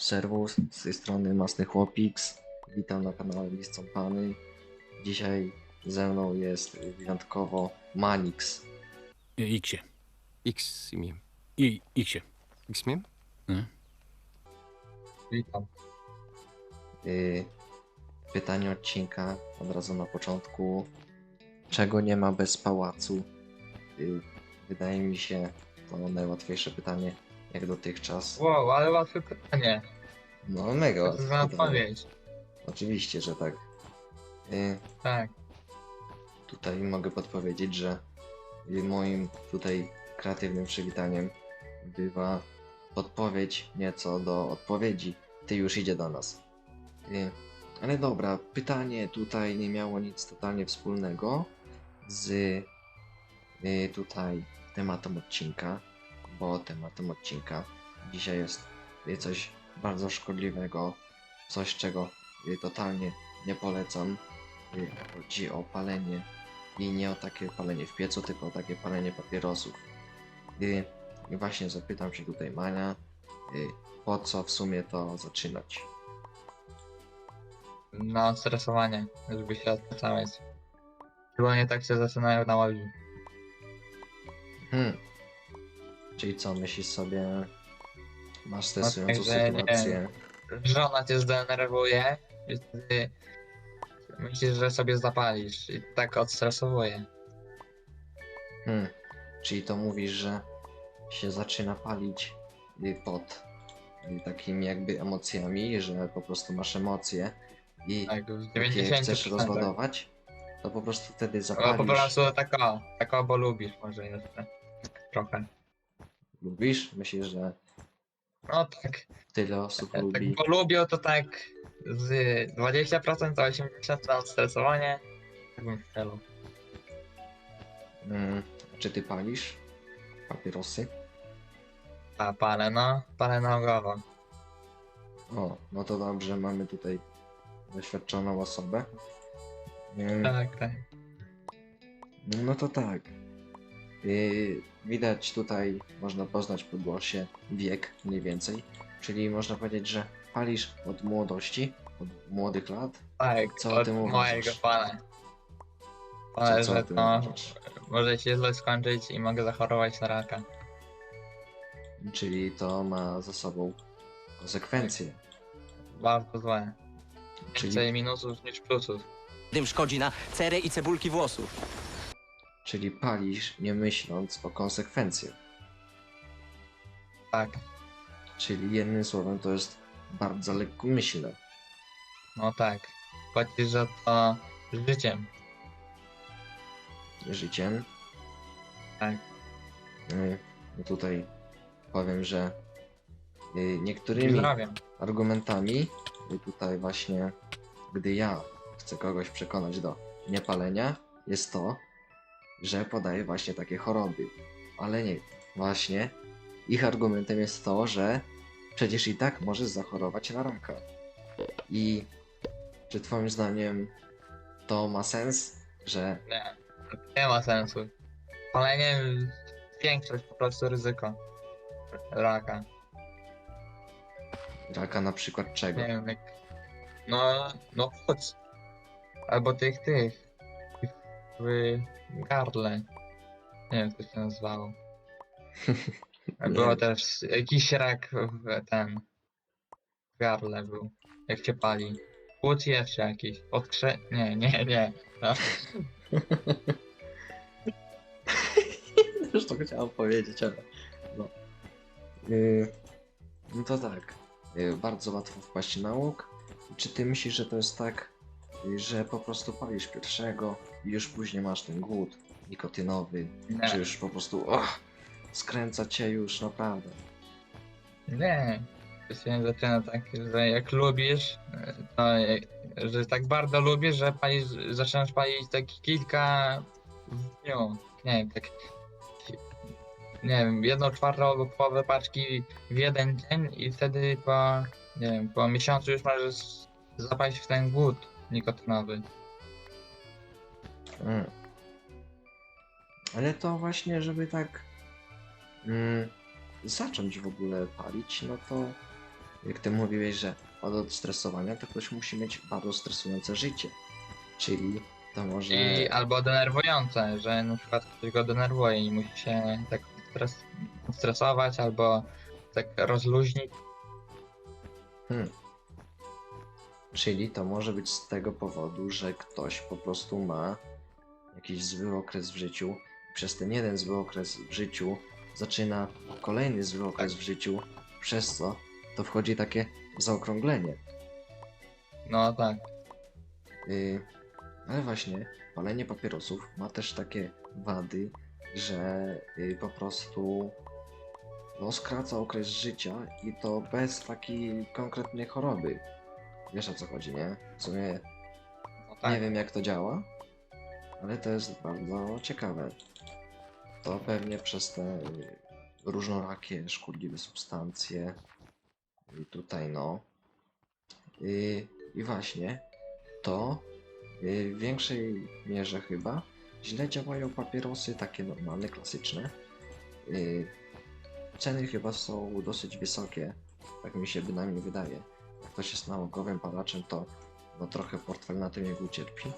Serwus, z tej strony Masny Chłopix. Witam na kanale Liscąpany. Dzisiaj ze mną jest wyjątkowo Manix. Xie. X imiem. I Xie. X imiem? Witam. Y, Pytanie odcinka od razu na początku. Czego nie ma bez pałacu? Y, Wydaje mi się to najłatwiejsze pytanie jak dotychczas. Wow, ale łatwe pytanie. No mega To łatwe pytanie. odpowiedź. Oczywiście, że tak. Y, Tak. Tutaj mogę podpowiedzieć, że moim tutaj kreatywnym przywitaniem bywa podpowiedź nieco do odpowiedzi. Ty już idzie do nas. Y, Ale dobra, pytanie tutaj nie miało nic totalnie wspólnego z y, tutaj tematem odcinka, bo tematem odcinka dzisiaj jest coś bardzo szkodliwego, coś czego totalnie nie polecam. Chodzi o palenie i nie o takie palenie w piecu, tylko o takie palenie papierosów. I właśnie zapytam się tutaj Mania, y, po co w sumie to zaczynać? Na stresowanie, żeby się odpracać. Szczególnie tak się zaczynają na łodzi. Hmm. Czyli co, myślisz sobie, masz stresującą nie. sytuację, Żona cię zdenerwuje i wtedy myślisz, że sobie zapalisz i tak odstresowuje. hmm. czyli to mówisz, że się zaczyna palić y, pod y, takimi jakby emocjami, że po prostu masz emocje i Tak, w jak je chcesz 90%. rozładować, to po prostu wtedy zapalisz. po prostu tak o, tak o, bo lubisz może jeszcze. Trochę. Lubisz? Myślisz, że No tak, tyle osób tak lubi? bo lubią to tak z 20% do 80% na odstresowanie. Tak bym strzelał. Mm, czy ty palisz papierosy? A palę, no, palę naogowo. O, no to dobrze, mamy tutaj doświadczoną osobę. Mm, Tak, tak. No to tak. Yy, widać tutaj, można poznać po głosie wiek mniej więcej. Czyli można powiedzieć, że palisz od młodości, od młodych lat. Tak, Co o od tym mojego uważasz? palę. Co, że to uważasz? może się źle skończyć i mogę zachorować na raka. Czyli to ma za sobą konsekwencje. Bardzo złe. Czyli, Więcej minusów niż plusów. Dym szkodzi na cerę i cebulki włosów. Czyli palisz nie myśląc o konsekwencjach. Tak, Czyli jednym słowem to jest bardzo lekkomyślne. no tak. Płacisz za to życiem. życiem. Tak. Y, no tutaj powiem, że I niektórymi argumentami, tutaj właśnie, gdy ja chcę kogoś przekonać do niepalenia, jest to, że podaję właśnie takie choroby. Ale nie, właśnie ich argumentem jest to, że przecież i tak możesz zachorować na raka. I czy twoim zdaniem to ma sens, że Nie, nie ma sensu. Palenie większość po prostu ryzyko raka. raka na przykład czego? Nie wiem jak. No, no płuc. Albo tych, tych. W gardle. Nie wiem, co się nazywało. Było też jakiś rak w ten. W gardle był. Jak się pali. Płuc jeszcze jakiś. Odkrze... Nie, nie, nie. No. Już to chciałem powiedzieć, ale. No. Yy, no to tak. Yy, bardzo łatwo wpaść na łuk. Czy ty myślisz, że to jest tak, że po prostu palisz pierwszego i już później masz ten głód nikotynowy? Czy Nie. już po prostu. Och, skręca cię już naprawdę. Nie. To się zaczyna tak, że jak lubisz, to jak, że tak bardzo lubisz, że palisz, zaczynasz palić tak kilka w dniu. Nie wiem, tak nie wiem, jedną czwartą albo połowę paczki w jeden dzień i wtedy po, nie wiem, po miesiącu już możesz zapaść w ten głód nikotynowy. Mm. Ale to właśnie, żeby tak mm, zacząć w ogóle palić, no to jak ty mówiłeś, że od odstresowania, to ktoś musi mieć bardzo stresujące życie. Czyli to może... I albo denerwujące, że na przykład ktoś go denerwuje i musi się tak stres, stresować albo tak rozluźnić. Hmm. Czyli to może być z tego powodu, że ktoś po prostu ma jakiś zły okres w życiu. i Przez ten jeden zły okres w życiu zaczyna kolejny zły okres w życiu, przez co to wchodzi takie zaokrąglenie. No tak. Y, ale właśnie palenie papierosów ma też takie wady, że y, po prostu no, skraca okres życia i to bez takiej konkretnej choroby. Wiesz o co chodzi, nie? W sumie No tak. nie wiem jak to działa, ale to jest bardzo ciekawe. To pewnie przez te y, różnorakie szkodliwe substancje. I tutaj no. Y, I właśnie to y, w większej mierze chyba źle działają papierosy takie normalne, klasyczne. Y, Ceny chyba są dosyć wysokie, tak mi się bynajmniej wydaje. Ktoś jest nałogowym palaczem, to no trochę portfel na tym jego ucierpi,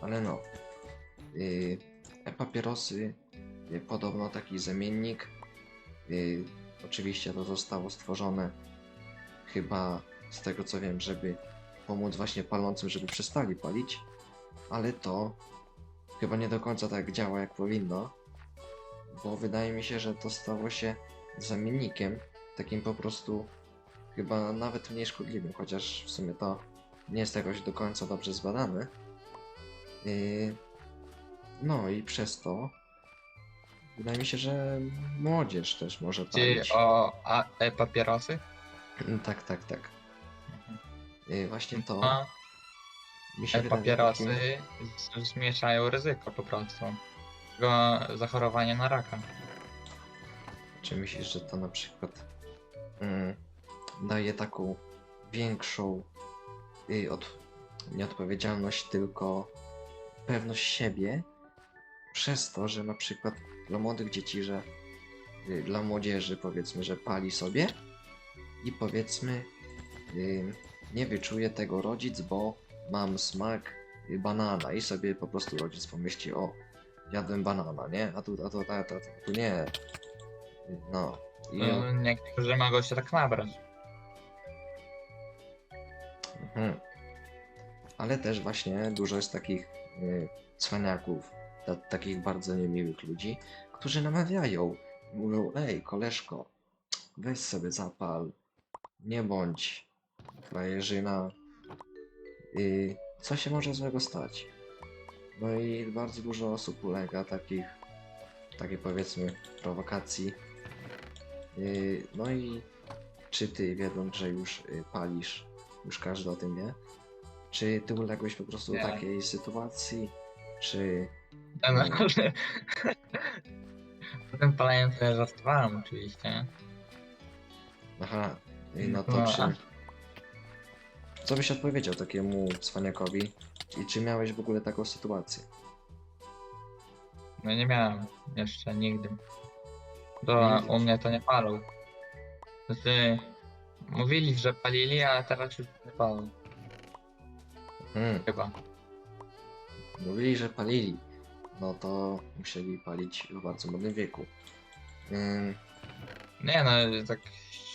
ale no. Yy, e-papierosy, yy, podobno taki zamiennik. Yy, oczywiście to zostało stworzone chyba z tego co wiem, żeby pomóc właśnie palącym, żeby przestali palić, ale to chyba nie do końca tak działa jak powinno, bo wydaje mi się, że to stało się zamiennikiem, takim po prostu chyba nawet mniej szkodliwym, chociaż w sumie to nie jest jakoś do końca dobrze zbadane. Yy, no i przez to wydaje mi się, że młodzież też może Czy palić. o a, e-papierosy? Tak, tak, tak. Yy, właśnie to A mi się wydaje e-papierosy takim- z- zmniejszają ryzyko po prostu. Tego zachorowania na raka. Czy myślisz, że to na przykład mm, daje taką większą y, od, nie odpowiedzialność, tylko pewność siebie przez to, że na przykład dla młodych dzieci, że y, dla młodzieży powiedzmy, że pali sobie i powiedzmy y, nie wyczuje tego rodzic, bo mam smak banana i sobie po prostu rodzic pomyśli, o jadłem banana, nie? A tu, a tu, a tu, a tu, tu nie. No. I on, No, Niektórzy mogą się tak nabrać. Mhm. Ale też właśnie dużo jest takich y, cwaniaków, ta, takich bardzo niemiłych ludzi, którzy namawiają. Mówią, ej, koleżko, weź sobie zapal, nie bądź frajerzyna. Y, co się może złego stać? No i bardzo dużo osób ulega takich, takiej powiedzmy, prowokacji. Yy, No i czy ty, wiedząc, że już y, palisz, już każdy o tym wie, czy ty uległeś po prostu Nie. takiej sytuacji, czy... No, no, Potem palając sobie żartowałem oczywiście. Aha, y, no to No, czy... a- Co byś odpowiedział takiemu cwaniakowi i czy miałeś w ogóle taką sytuację? No nie miałem jeszcze nigdy. To Nigdy. u mnie to nie palą. Znaczy, mówili, że palili, ale teraz już nie palą. Hmm, Chyba. mówili, że palili. No to musieli palić w bardzo młodym wieku. Ym, Nie no, tak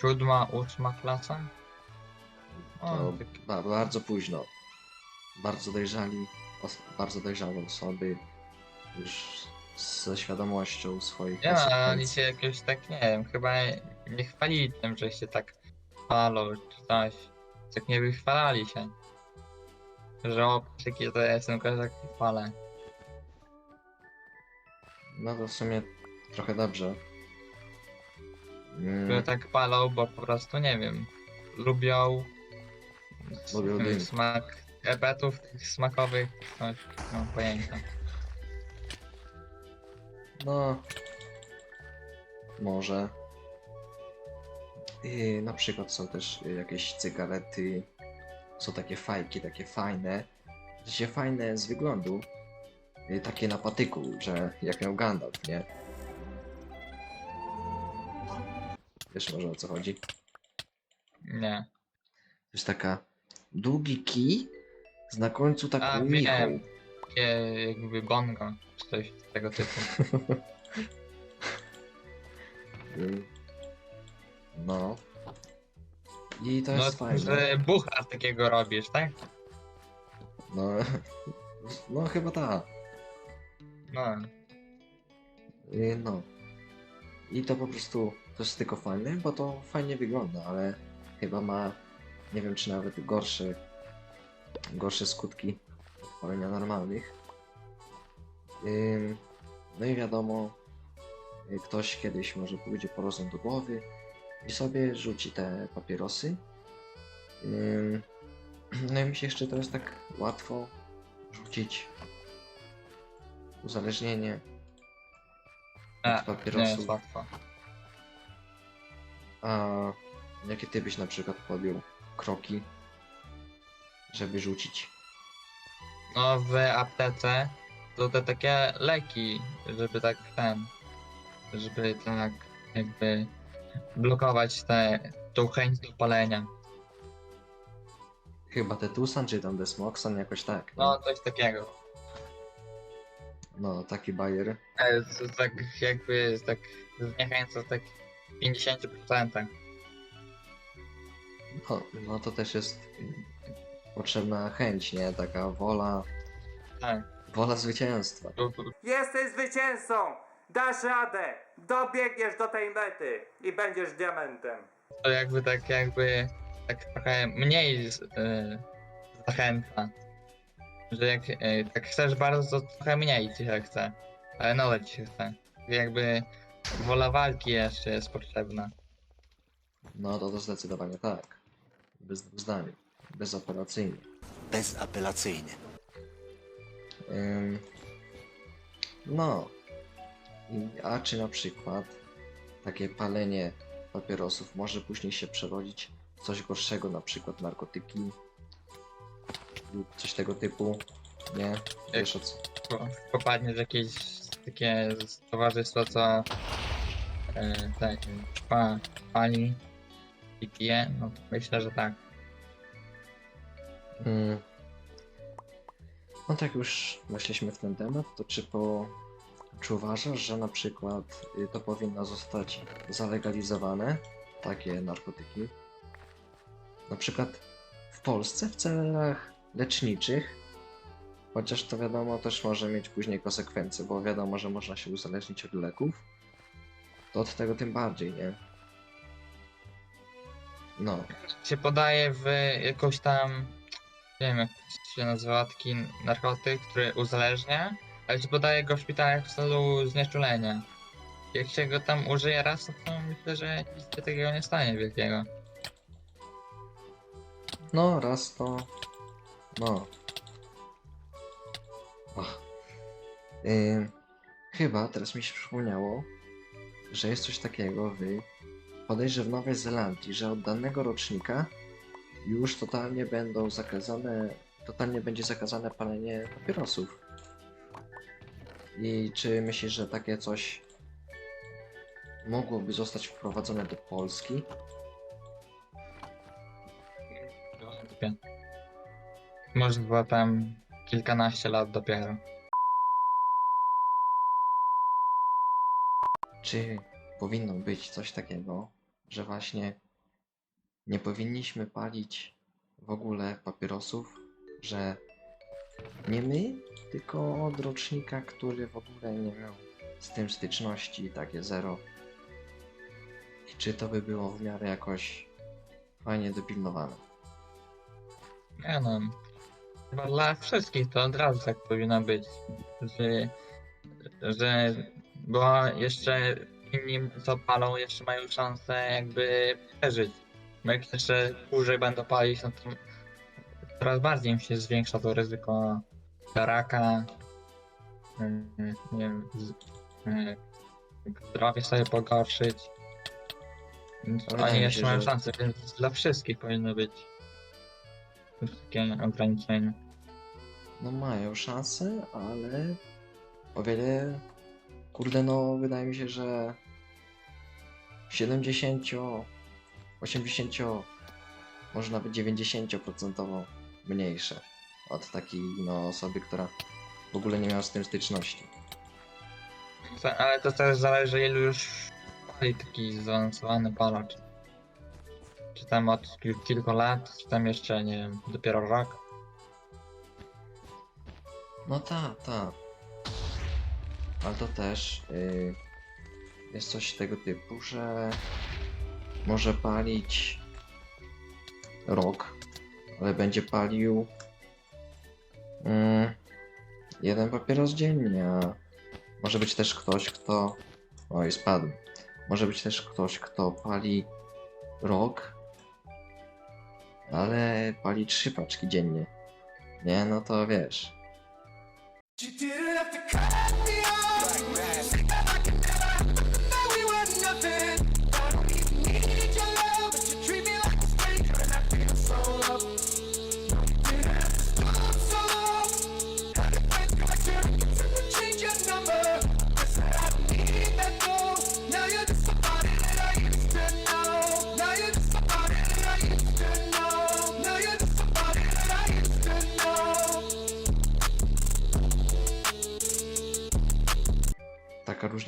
siódma, ósma klasa. O, to tak, ba bardzo późno. Bardzo dojrzali, os bardzo dojrzałe osoby już ze świadomością swoich nie no, ale oni konsekwencji. się jakoś tak, nie wiem, chyba nie chwalili tym, że się tak palą czy coś. Tak nie wychwalali się. Że o, jakie to jestem kozak i palę. No to w sumie trochę dobrze. Że Mm, tak palą, bo po prostu nie wiem. Lubią. Lubią ten dym. Smak ebetów tych smakowych, coś, nie mam pojęcia. no. Może. I na przykład są też y, jakieś cygarety. Są takie fajki, takie fajne. Się fajne z wyglądu. y, Takie na patyku, że jak miał Gandalf, nie? Wiesz może o co chodzi? Nie. To jest taka długi kij z na końcu taką michą. Takie jakby bongo, czy coś tego typu. No. I to No, jest fajne. że bucha takiego robisz, tak? No, no chyba tak. No. Y, No. I to po prostu to jest tylko fajne, bo to fajnie wygląda, ale chyba ma, nie wiem czy nawet gorsze, gorsze skutki od palenia normalnych. Ym, No i wiadomo, y, ktoś kiedyś może pójdzie po rozum do głowy i sobie rzuci te papierosy. Ym, No i mi się jeszcze jest tak łatwo rzucić uzależnienie od nie jest papierosów. łatwo. A jakie ty byś na przykład podjął kroki, żeby rzucić? No w aptece to te takie leki, żeby tak ten, żeby tak jakby blokować te, tą chęć do palenia. Chyba Tetusan czy tam Desmoxan jakoś tak. No No, coś takiego. no taki bajer. E, z- Tak jakby tak zniechęca tak w 50%. No, no to też jest potrzebna chęć, nie? Taka wola, Tak. wola zwycięstwa. Jesteś zwycięzcą! Dasz radę! Dobiegniesz do tej mety i będziesz diamentem. To jakby tak jakby tak trochę mniej z- e, zachęca. Że jak e, tak chcesz bardzo, to trochę mniej ci się chce. Ale nadal ci się chce. Jakby wola walki jeszcze jest potrzebna. No to to zdecydowanie tak. Bez dwóch zdań. Bezapelacyjnie. Bezapelacyjnie. Ym, no. A czy na przykład takie palenie papierosów może później się przerodzić w coś gorszego, na przykład narkotyki lub coś tego typu? Nie? Wiesz o co? Po- Popadniesz w jakieś takie towarzystwo, co e, tak, pa, pali i pije, no myślę, że tak. Mm. No tak już weszliśmy w ten temat, to czy po... Czy uważasz, że na przykład y, to powinno zostać zalegalizowane, takie narkotyki? Na przykład w Polsce w celach leczniczych, chociaż to wiadomo też może mieć później konsekwencje, bo wiadomo, że można się uzależnić od leków, to od tego tym bardziej, nie? No, się podaje w jakąś tam, nie wiem jak się nazywa, taki narkotyk, który uzależnia, ale się podaje go w szpitalach w celu znieczulenia. Jak się go tam użyje raz, to, myślę, że nic się takiego nie stanie wielkiego. No, raz to. No. Ach. Ym, chyba teraz mi się przypomniało, że jest coś takiego w. Podejrzewam w Nowej Zelandii, że od danego rocznika już totalnie będą zakazane. Totalnie będzie zakazane palenie papierosów. I czy myślisz, że takie coś mogłoby zostać wprowadzone do Polski? Może było tam kilkanaście lat dopiero. Czy powinno być coś takiego, że właśnie nie powinniśmy palić w ogóle papierosów, że nie my, tylko od rocznika, który w ogóle nie miał z tym styczności, takie zero. I czy to by było w miarę jakoś fajnie dopilnowane? Nie no, chyba dla wszystkich to od razu tak powinno być, że, że bo jeszcze inni co palą jeszcze mają szansę jakby przeżyć. Bo jak jeszcze dłużej będą palić, no to coraz bardziej im się zwiększa to ryzyko raka, mm, nie wiem, z, mm, zdrowie sobie pogorszyć. Wydaje Oni mi jeszcze się, mają że- szansę, więc dla wszystkich powinno być takie ograniczenia. No mają szansę, ale o wiele, kurde no wydaje mi się, że 70, 80 może nawet 90% mniejsze od takiej no, osoby, która w ogóle nie miała z tym styczności. Ale to też zależy ilu już pali taki zaawansowany palacz. Czy tam od ki- kilku lat, czy tam jeszcze, nie wiem, dopiero rok. No ta, ta. Ale to też y, jest coś tego typu, że może palić rok, ale będzie palił mm, jeden papieros dziennie. a Może być też ktoś, kto. Oj, spadł. Może być też ktoś, kto pali rok, ale pali trzy paczki dziennie. Nie, no to wiesz. taka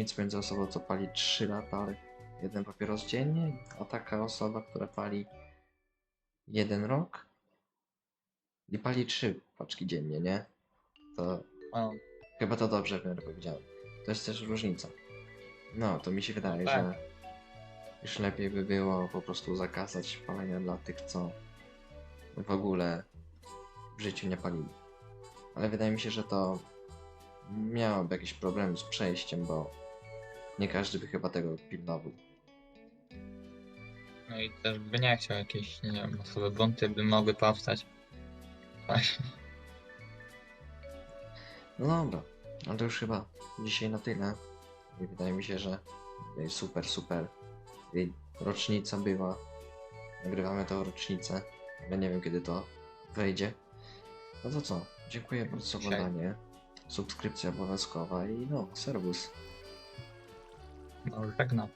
różnica między osobą, co pali 3 lata, jeden papieros dziennie, a taka osoba, która pali jeden rok i pali 3 paczki dziennie, nie? To O, chyba to dobrze w miarę powiedziałem. To jest też różnica. No, to mi się wydaje, Tak. że już lepiej by było po prostu zakazać palenia dla tych, co w ogóle w życiu nie palili. Ale wydaje mi się, że to miałoby jakieś problemy z przejściem, bo nie każdy by chyba tego pilnował. no i też by nie chciał jakieś, nie wiem, osoby bunty by mogły powstać. No dobra, ale to już chyba dzisiaj na tyle. I wydaje mi się, że super, super. I rocznica była. Nagrywamy tę rocznicę, ale nie wiem kiedy to wejdzie. No to co? Dziękuję bardzo za oglądanie. Subskrypcja obowiązkowa i no, serwus. No, żegnam.